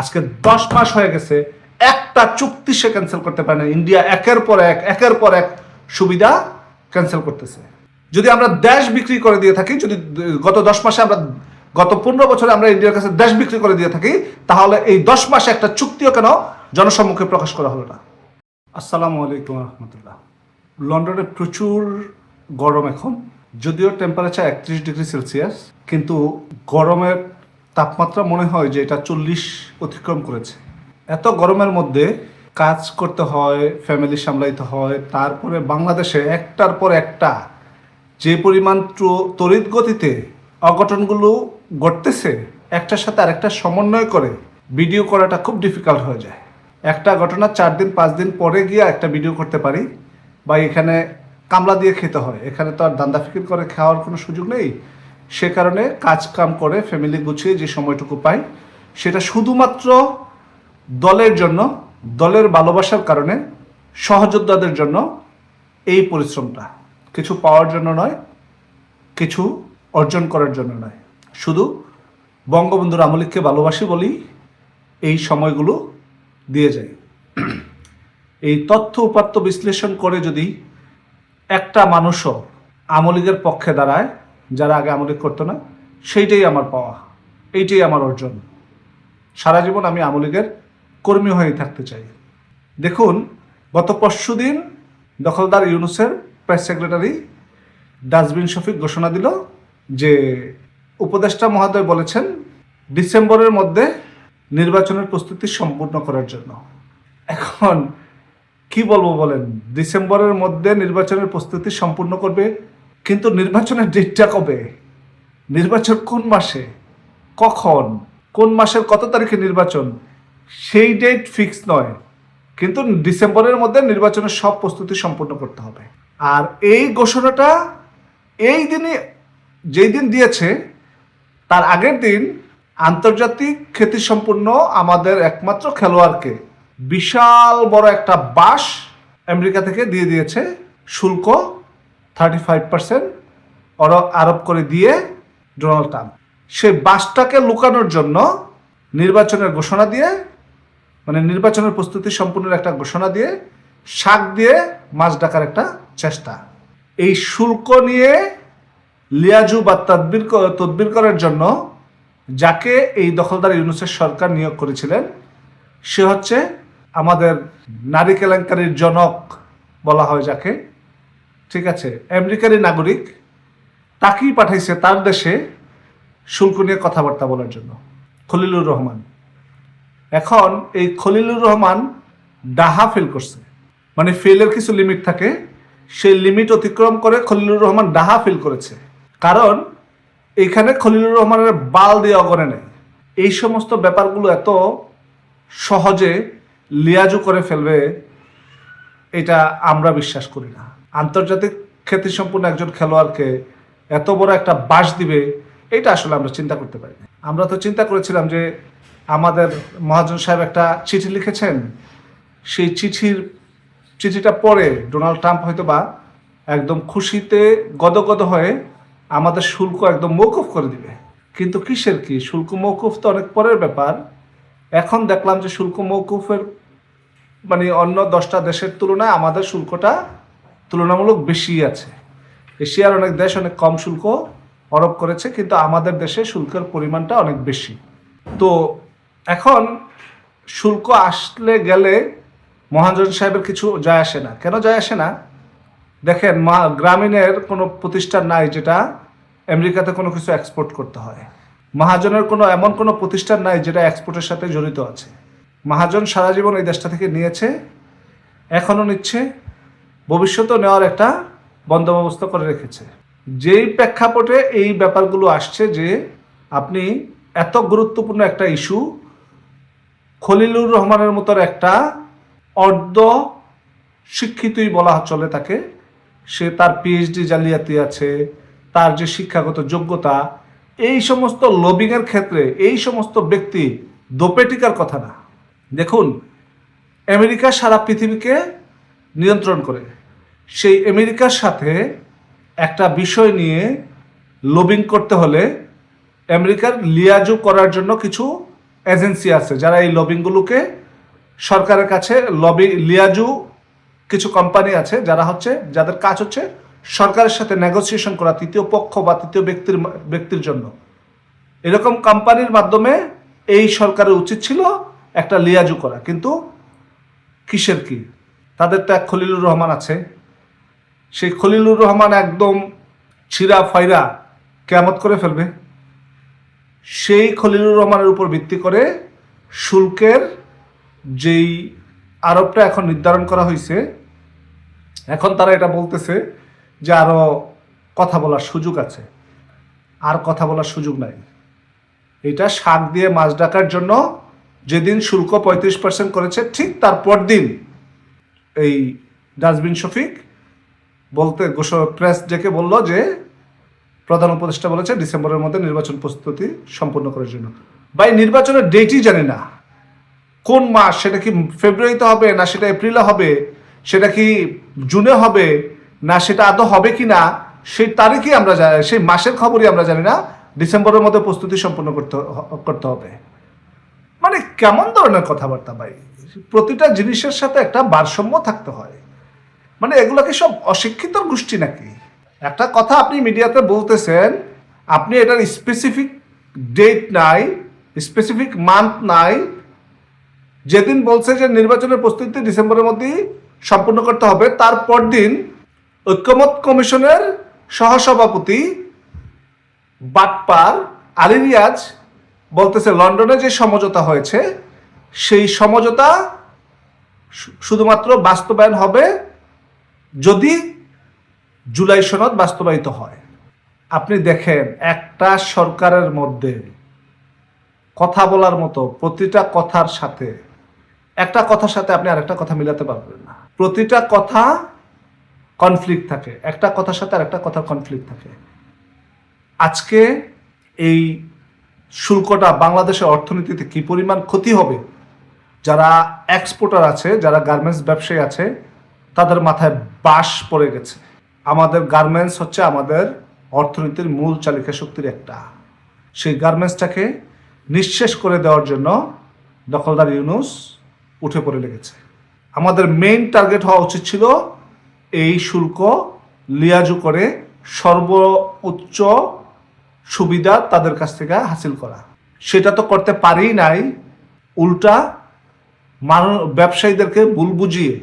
আজকে দশ মাস হয়ে গেছে, একটা চুক্তি সে ক্যান্সেল করতে পারে না। ইন্ডিয়া একের পর এক, একের পর এক সুবিধা ক্যান্সেল করতেছে। যদি আমরা দেশ বিক্রি করে দিয়ে থাকি, যদি গত দশ মাসে আমরা, গত পনেরো বছরে আমরা ইন্ডিয়ার কাছে দেশ বিক্রি করে দিয়ে থাকি, তাহলে এই দশ মাসে একটা চুক্তিও কেন জনসম্মুখে প্রকাশ করা হলো না? আসসালামু আলাইকুম রহমতুল্লাহ। লন্ডনে প্রচুর গরম এখন, যদিও টেম্পারেচার একত্রিশ ডিগ্রি সেলসিয়াস কিন্তু গরমের তাপমাত্রা মনে হয় যে এটা চল্লিশ অতিক্রম করেছে। এত গরমের মধ্যে কাজ করতে হয় ফ্যামিলি সামলাইতে হয়, তারপরে বাংলাদেশে একটার পর একটা যে পরিমাণ তড়িৎ গতিতে অঘটনগুলো ঘটতেছে, একটার সাথে আরেকটা সমন্বয় করে ভিডিও করাটা খুব ডিফিকাল্ট হয়ে যায়। একটা ঘটনা চার দিন, পাঁচ দিন পরে গিয়ে একটা ভিডিও করতে পারি, বা এখানে কামলা দিয়ে খেতে হয়। এখানে তো আর দান্দা ফিকির করে খাওয়ার কোনো সুযোগ নেই। সে কারণে কাজ কাম করে ফ্যামিলি গুছিয়ে যে সময়টুকু পাই সেটা শুধুমাত্র দলের জন্য, দলের ভালোবাসার কারণে, সহযোদ্ধাদের জন্য এই পরিশ্রমটা। কিছু পাওয়ার জন্য নয়, কিছু অর্জন করার জন্য নয়। শুধু বঙ্গবন্ধুর আমলিককে ভালোবাসি বলেই এই সময়গুলো দিয়ে যায় এই তথ্য উপাত্ত বিশ্লেষণ করে যদি একটা মানুষও আমলিগের পক্ষে দাঁড়ায় যারা আগে আমলিক করতো না, সেইটাই আমার পাওয়া। এইটাই আমার অর্জন। সারা জীবন আমি আমলিগের কর্মী হয়ে থাকতে চাই। দেখুন, গত পরশু দিন দখলদার ইউনুসের প্রেস সেক্রেটারি ডাস্টবিন শফিক ঘোষণা দিল যে উপদেষ্টা মহোদয় বলেছেন, ডিসেম্বরের মধ্যে নির্বাচনের প্রস্তুতি সম্পূর্ণ করার জন্য। এখন কি বলব বলেন, ডিসেম্বরের মধ্যে নির্বাচনের প্রস্তুতি সম্পূর্ণ করবে কিন্তু নির্বাচনের ডেটটা কবে? নির্বাচন কোন মাসে? কখন? কোন মাসের কত তারিখে নির্বাচন? সেই ডেট ফিক্স নয়। কিন্তু ডিসেম্বরের মধ্যে নির্বাচনের সব প্রস্তুতি সম্পূর্ণ করতে হবে। আর এই ঘোষণাটা এই দিনে যেই দিন দিয়েছে, তার আগের দিন আন্তর্জাতিক খ্যাতিসম্পন্ন আমাদের একমাত্র খেলোয়াড়কে বিশাল বড় একটা বাস আমেরিকা থেকে দিয়ে দিয়েছে শুল্ক থার্টি পার্সেন্ট আরোপ করে দিয়ে ডোনাল্ড ট্রাম্প। সেই বাসটাকে লুকানোর জন্য নির্বাচনের ঘোষণা দিয়ে মানে নির্বাচনের প্রস্তুতি সম্পূর্ণ একটা ঘোষণা দিয়ে, শাক দিয়ে মাছ ডাকার একটা চেষ্টা। এই শুল্ক নিয়ে লিয়াজু বা তদবির তদবির করার জন্য যাকে এই দখলদার ইউনুসের সরকার নিয়োগ করেছিলেন, সে হচ্ছে আমাদের নারী কেলেঙ্কারির জনক বলা হয় যাকে। ঠিক আছে, আমেরিকারই নাগরিক, তাকেই পাঠাইছে তার দেশে শুল্ক নিয়ে কথাবার্তা বলার জন্য, খলিলুর রহমান। এখন এই খলিলুর রহমান ডাহা ফেল করছে। মানে ফেলের কিছু লিমিট থাকে, সেই লিমিট অতিক্রম করে খলিলুর রহমান ডাহা ফেল করেছে। কারণ এখানে খলিলুর রহমানের বাল দিয়ে অগরে নেই। এই সমস্ত ব্যাপারগুলো এত সহজে লিয়াজু করে ফেলবে, এটা আমরা বিশ্বাস করি না। আন্তর্জাতিক খ্যাতিসম্পন্ন একজন খেলোয়াড়কে এত বড় একটা বাস দিবে এটা আসলে আমরা চিন্তা করতে পারি আমরা তো চিন্তা করেছিলাম যে আমাদের মহাজন সাহেব একটা চিঠি লিখেছেন। সেই চিঠির, চিঠিটা পড়ে ডোনাল্ড ট্রাম্প হয়তো বা একদম খুশিতে গদগদ হয়ে আমাদের শুল্ক একদম মৌকুফ করে দিবে। কিন্তু কিসের কি? শুল্ক মৌকুফ তো অনেক পরের ব্যাপার। এখন দেখলাম যে শুল্ক মৌকুফের মানে অন্য দশটা দেশের তুলনায় আমাদের শুল্কটা তুলনামূলক বেশি আছে। এশিয়ার অনেক দেশ অনেক কম শুল্ক আরোপ করেছে, কিন্তু আমাদের দেশে শুল্কের পরিমাণটা অনেক বেশি। তো এখন শুল্ক আসলে গেলে মহাজন সাহেবের কিছু যায় আসে না। কেন যায় আসে না? দেখেন, মা, গ্রামীণের কোনো প্রতিষ্ঠান নাই যেটা আমেরিকাতে কোনো কিছু এক্সপোর্ট করতে হয়। মহাজনের কোনো, এমন কোনো প্রতিষ্ঠান নাই যেটা এক্সপোর্টের সাথে জড়িত আছে। মহাজন সারা জীবন এই দেশটা থেকে নিয়েছে, এখনও নিচ্ছে। ভবিষ্যতেও নেওয়ার একটা বন্দোবস্ত করে রেখেছে। যেই প্রেক্ষাপটে এই ব্যাপারগুলো আসছে যে আপনি এত গুরুত্বপূর্ণ একটা ইস্যু খলিলুর রহমানের মতো একটা অর্ধ শিক্ষিতই বলা চলে তাকে, সে তার পিএইচডি জালিয়াতি আছে, তার যে শিক্ষাগত যোগ্যতা, এই সমস্ত লবিংয়ের ক্ষেত্রে এই সমস্ত ব্যক্তি দোপেটিকার কথা না। দেখুন, আমেরিকা সারা পৃথিবীকে নিয়ন্ত্রণ করে। সেই আমেরিকার সাথে একটা বিষয় নিয়ে লবিং করতে হলে আমেরিকার লিয়াজু করার জন্য কিছু এজেন্সি আছে, যারা এই লবিংগুলোকে সরকারের কাছে লবি লিয়াজু কিছু কোম্পানি আছে, যারা হচ্ছে, যাদের কাজ হচ্ছে সরকারের সাথে নেগোসিয়েশন করা, তৃতীয় পক্ষ বা তৃতীয় ব্যক্তির ব্যক্তির জন্য। এরকম কোম্পানির মাধ্যমে এই সরকারের উচিত ছিল একটা লিয়াজু করা, কিন্তু কিসের কি? তাদের তো এক খলিলুর রহমান আছে। সেই খলিলুর রহমান একদম ছিঁড়া ফাইরা কেমত করে ফেলবে। সেই খলিলুর রহমানের উপর ভিত্তি করে শুল্কের যেই আরোপটা এখন নির্ধারণ করা হয়েছে এখন তারা এটা বলতেছে যে আরও কথা বলার সুযোগ আছে। আর কথা বলার সুযোগ নাই। এটা শাক দিয়ে মাছ ডাকার জন্য যেদিন শুল্ক পঁয়ত্রিশ পার্সেন্ট করেছে, ঠিক তারপর দিন এই ডাস্টবিন শফিক বলতে প্রেস ডেকে বলল যে প্রধান উপদেষ্টা বলেছে ডিসেম্বরের মধ্যে নির্বাচন প্রস্তুতি সম্পূর্ণ করার জন্য। ভাই, নির্বাচনের ডেটই জানি না। কোন মাস, সেটা কি ফেব্রুয়ারিতে হবে না সেটা এপ্রিলে হবে? সেটা কি জুনে হবে? না সেটা আদৌ হবে কি না? সেই তারিখই আমরা জানি সেই মাসের খবরই আমরা জানি না। ডিসেম্বরের মধ্যে প্রস্তুতি সম্পূর্ণ করতে করতে হবে। মানে কেমন ধরনের কথাবার্তা ভাই? প্রতিটা জিনিসের সাথে একটা ভারসাম্য থাকতে হয়। মানে এগুলো কি সব অশিক্ষিত গোষ্ঠী নাকি? একটা কথা আপনি মিডিয়াতে বলতেছেন, আপনি এটার স্পেসিফিক ডেট নাই স্পেসিফিক মান্থ নাই, যেদিন বলছে যে নির্বাচনের প্রস্তুতি ডিসেম্বরের মধ্যেই সম্পূর্ণ করতে হবে, তারপর দিন ঐক্যমত কমিশনের সহসভাপতি বাটপার আলী রিয়াজ বলতেছে, লন্ডনে যে সমঝোতা হয়েছে সেই সমঝোতা শুধুমাত্র বাস্তবায়ন হবে যদি জুলাই সনদ বাস্তবায়িত হয়। আপনি দেখেন, একটা সরকারের মধ্যে কথা বলার মতো প্রতিটা কথার সাথে, একটা কথার সাথে আপনি আরেকটা কথা মিলাতে পারবেন না। প্রতিটা কথা কনফ্লিক্ট থাকে, একটা কথার সাথে আরেকটা কথার কনফ্লিক্ট থাকে। আজকে এই শুল্কটা বাংলাদেশের অর্থনীতিতে কি পরিমাণ ক্ষতি হবে যারা এক্সপোর্টার আছে, যারা গার্মেন্টস ব্যবসায়ী আছে, তাদের মাথায় বাস পড়ে গেছে। আমাদের গার্মেন্টস হচ্ছে আমাদের অর্থনীতির মূল চালিকা শক্তির একটা। সেই গার্মেন্টসটাকে নিঃশেষ করে দেওয়ার জন্য দখলদার ইউনুস উঠে পড়ে লেগেছে। আমাদের মেইন টার্গেট হওয়া উচিত ছিল এই শুল্ক লিয়াজু করে সর্বোচ্চ সুবিধা তাদের কাছ থেকে হাসিল করা। সেটা তো করতে পারি নাই, উল্টা মানুষ ব্যবসায়ীদেরকে ভুল বুঝিয়ে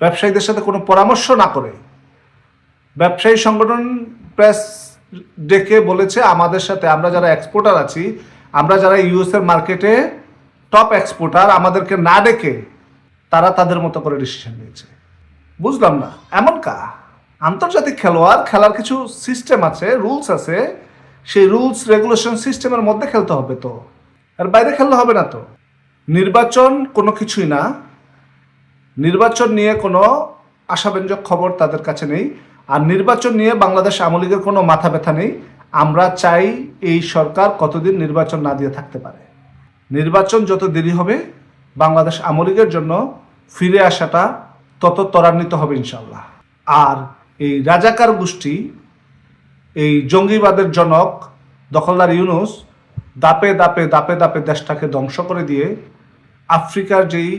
ব্যবসায়ীদের সাথে কোনো পরামর্শ না করে ব্যবসায়ী সংগঠন প্রেস ডেকে বলেছে, আমাদের সাথে আমরা যারা এক্সপোর্টার আছি, আমরা যারা ইউএস এর মার্কেটে টপ এক্সপোর্টার আমাদেরকে না ডেকে তারা তাদের মতো করে ডিসিশন নিয়েছে। বুঝলাম না, এমন কা? আন্তর্জাতিক খেলোয়াড় খেলার কিছু সিস্টেম আছে রুলস আছে, সেই রুলস রেগুলেশন সিস্টেমের মধ্যে খেলতে হবে তো। আর বাইরে খেললে হবে না তো। নির্বাচন কোনো কিছুই না। নির্বাচন নিয়ে কোনো আশাব্যঞ্জক খবর তাদের কাছে নেই। আর নির্বাচন নিয়ে বাংলাদেশ আওয়ামী লীগের কোনো মাথা ব্যথা নেই। আমরা চাই এই সরকার কতদিন নির্বাচন না দিয়ে থাকতে পারে। নির্বাচন যত দেরি হবে, বাংলাদেশ আওয়ামী লীগের জন্য ফিরে আসাটা তত ত্বরান্বিত হবে ইনশাল্লাহ আর এই রাজাকার গোষ্ঠী, এই জঙ্গিবাদের জনক দখলদার ইউনুস দাপে দাপে দাপে দাপে দেশটাকে ধ্বংস করে দিয়ে আফ্রিকার যেই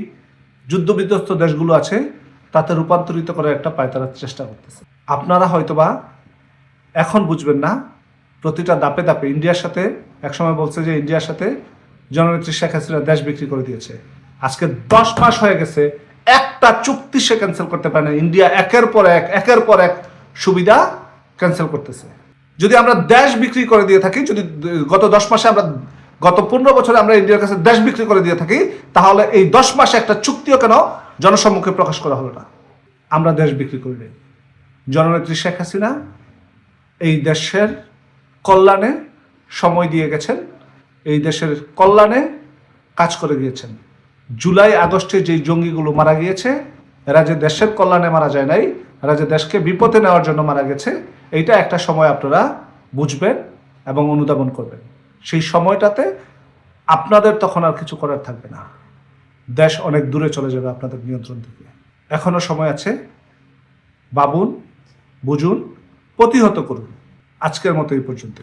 যুদ্ধবিধ্বস্ত দেশগুলো আছে, তাতে রূপান্তরিত করার একটা পায়তারার চেষ্টা করতেছে। আপনারা হয়তোবা এখন বুঝবেন না, প্রতিটা দাপে দাপে ইন্ডিয়ার সাথে, একসময় বলছে যে ইন্ডিয়ার সাথে জননেত্রী শেখ হাসিনা দেশ বিক্রি করে দিয়েছে। আজকে দশ মাস হয়ে গেছে, একটা চুক্তি সে ক্যান্সেল করতে পারে না। ইন্ডিয়া একের পর এক, একের পর এক সুবিধা ক্যান্সেল করতেছে। যদি আমরা দেশ বিক্রি করে দিয়ে থাকি, যদি গত দশ মাসে আমরা গত পনেরো বছরে আমরা ইন্ডিয়ার কাছে দেশ বিক্রি করে দিয়ে থাকি, তাহলে এই দশ মাসে একটা চুক্তিও কেন জনসম্মুখে প্রকাশ করা হলো না? আমরা দেশ বিক্রি করি নাই। জননেত্রী শেখ হাসিনা এই দেশের কল্যাণে সময় দিয়ে গেছেন, এই দেশের কল্যাণে কাজ করে গিয়েছেন। জুলাই আগস্টে যেই জঙ্গিগুলো মারা গিয়েছে, এরা যে দেশের কল্যাণে মারা যায় নাই, এরা যে দেশকে বিপদে নেওয়ার জন্য মারা গেছে, এইটা একটা সময় আপনারা বুঝবেন এবং অনুধাবন করবেন। সেই সময়টাতে আপনাদের তখন আর কিছু করার থাকবে না। দেশ অনেক দূরে চলে যাবে আপনাদের নিয়ন্ত্রণ থেকে। এখনও সময় আছে। বাবুন বুঝুন প্রতিহত করুন। আজকের মতো এই পর্যন্ত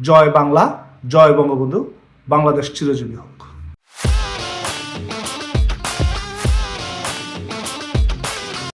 জয় বাংলা, জয় বঙ্গবন্ধু। বাংলাদেশ চিরজীবী হোক।